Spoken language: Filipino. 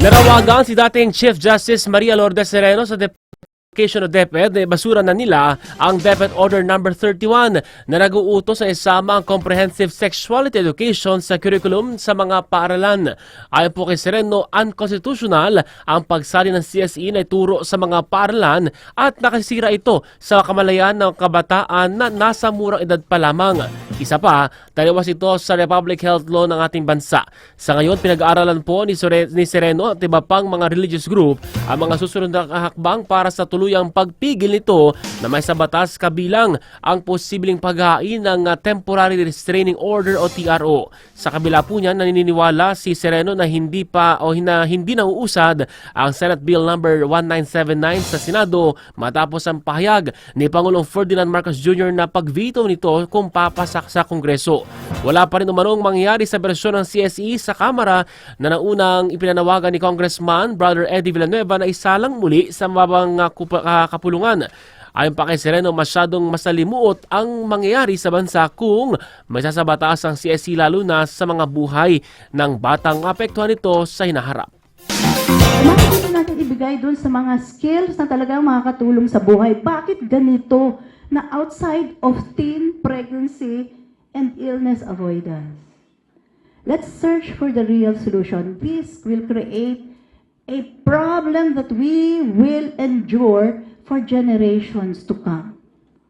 Narawagan si dating Chief Justice Maria Lourdes Sereno sa Application of DepEd, eh, basura na nila ang DepEd Order Number 31 na nag-uutos na isama ang Comprehensive Sexuality Education sa curriculum sa mga paaralan. Ayon po kay Sereno, unconstitutional ang pagsali ng CSE na ituro sa mga paaralan at nakasira ito sa kamalayan ng kabataan na nasa murang edad pa lamang. Isa pa, taliwas ito sa Republic Health Law ng ating bansa. Sa ngayon, pinag-aaralan po ni, Sore- ni Sereno at iba pang mga religious group ang mga susunod na hakbang para sa tuluyang pagpigil nito na may sa batas kabilang ang posibleng paghain ng Temporary Restraining Order o TRO. Sa kabila po niyan, naniniwala si Sereno na hindi pa o na hindi nauusad ang Senate Bill number 1979 sa Senado matapos ang pahayag ni Pangulong Ferdinand Marcos Jr. na pag-veto nito kung papasak sa Kongreso. Wala pa rin umanong mangyari sa bersyon ng CSE sa Kamara na naunang ipinanawagan ni Congressman Brother Eddie Villanueva na isalang muli sa mabang kupa- uh, kapulungan. Ayon pa kay Sereno, masyadong masalimuot ang mangyayari sa bansa kung may sasabatas ang CSE lalo na sa mga buhay ng batang apektuhan nito sa hinaharap. Bakit natin ibigay doon sa mga skills na talagang makakatulong sa buhay? Bakit ganito na outside of teen pregnancy and illness avoidance? Let's search for the real solution. This will create a problem that we will endure for generations to come.